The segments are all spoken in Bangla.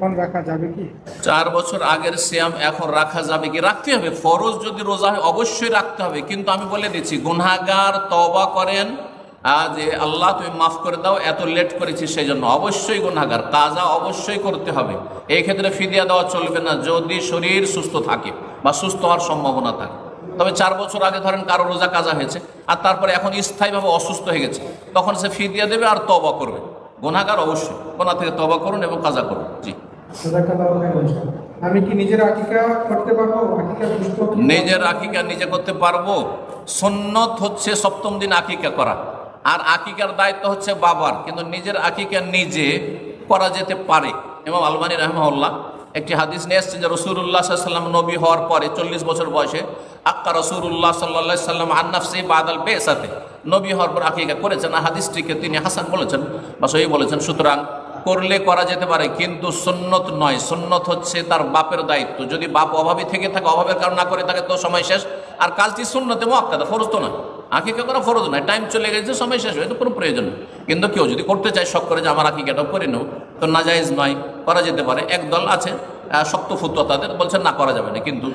এখন রাখা যাবে কি? চার বছর আগের এখন রাখা যাবে কি? রাখতে হবে। ফরজ যদি রোজা হয়, অবশ্যই রাখতে হবে। কিন্তু আমি বলে দিচ্ছি গুনাগার তওবা করেন যে আল্লাহ তুমি মাফ করে দাও, এত লেট করেছি সেই জন্য অবশ্যই গুনাগার কাজা অবশ্যই করতে হবে। এই ক্ষেত্রে ফিদিয়া দেওয়া চলবে না, যদি শরীর সুস্থ থাকে বা সুস্থ হওয়ার সম্ভাবনা থাকে। তবে চার বছর আগে ধরেন কারও রোজা কাজা হয়েছে, আর তারপরে এখন স্থায়ীভাবে অসুস্থ হয়ে গেছে, তখন সে ফিদিয়া দেবে আর তবা করবে। গুনাগার অবশ্যই গোনা থেকে তবা করুন এবং কাজা করুন। জি। আমি কি নিজের আকিকা নিজের আকিকা নিজে করতে পারব। সন্ন্যত হচ্ছে সপ্তম দিন আকিকা করা। আর আকিকার দায়িত্ব হচ্ছে বাবার। কিন্তু নিজের আকিকা নিজে করা যেতে পারে। এবং আলমানি রহমাউল্লাহ একটি হাদিস নিয়ে এসছেন যে রসুল্লাহ সাল্লাম নবী হওয়ার পরে চল্লিশ বছর বয়সে আক্কা রসুল্লাহ সাল্লাহ সাল্লাম আন্নাফসি বাদাল বেসাতে নবী হওয়ার পর আকিকা করেছেন। হাদিসটিকে তিনি হাসান বলেছেন বা সহি বলেছেন। সুতরাং করলে করা যেতে পারে কিন্তু সুন্নত নয়। সুন্নত হচ্ছে তার বাপের দায়িত্ব। যদি বাপ অভাবী থেকে থাকে অভাবের কারণ না করে থাকে তো সময় শেষ। আর কাজটি সুন্নতে মক্কাদা ফরজ তো নয়। আকিকা করা ফরজ নয়। টাইম চলে গেছে সময় শেষ হয়ে তো কোনো প্রয়োজন নেই। কিন্তু কেউ যদি করতে চায় শখ করে যে আমার আঁকি আকিকাটাও করে নেব তো নাজাইজ নয়। করা যেতে পারে। একদল আছে আহ, শক্ত ফুতুয়া তাদের বলছেন না করা যাবে না। কিন্তু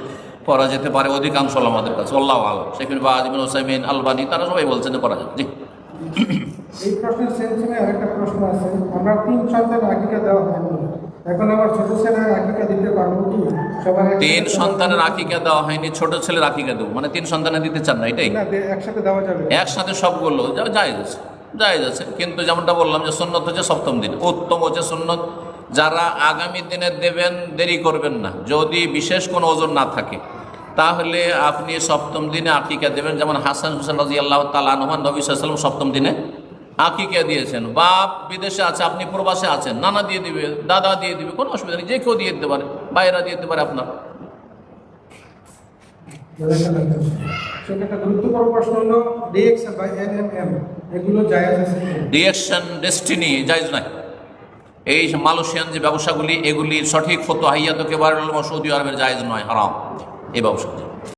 করা যেতে পারে অধিকাংশ আমাদের কাছে। আল্লাহ আলম। শেখিন বা আজিমিন হোসাইমিন আলবানি তারা সবাই বলছেন যে করা যাবে। জি। এই প্রশ্নের সেন্সিমে আরেকটা প্রশ্ন আছে। আমরা তিন সন্তান আকিকা দেওয়া হয়নি এখন আমার ছোট ছেলের আকিকা দিতে পারব কি? সবার তিন সন্তানের আকিকা দেওয়া হয়নি ছোট ছেলের আকিকা দেবো। মানে তিন সন্তানে দিতে চান না এটাই? একসাথে দেওয়া যাবে। একসাথে সবগুলো যা- জায়েজ আছে জায়েজ আছে। কিন্তু যেমনটা বললাম যে সুন্নত হচ্ছে সপ্তম দিন। উত্তম হচ্ছে সুন্নত। যারা আগামী দিনে দেবেন দেরি করবেন না। যদি বিশেষ কোনো ওজন না থাকে তাহলে আপনি সপ্তম দিনে আকিকা দেবেন। যেমন হাসান হুসেন রাজি আল্লাহ তালানহান নবী সাল্লাম সপ্তম দিনে আকিকা দিয়েছেন বাপ বিদেশে আছে আপনি প্রবাসে আছেন নানা দিয়ে দিবে দাদা দিয়ে দিবে কোনো অসুবিধা নেই যে কেউ দিয়ে দিতে পারে বাইরা দিয়ে দিতে পারে আপনার? ডিএকশন ডেস্টিনি জায়জ নাই। এই মালয়েশিয়ান যে ব্যবসাগুলি এগুলি সঠিক ফতো হাইয়াত কেবার সৌদি আরবের জায়েজ নয় হারাম। এই ব্যবসা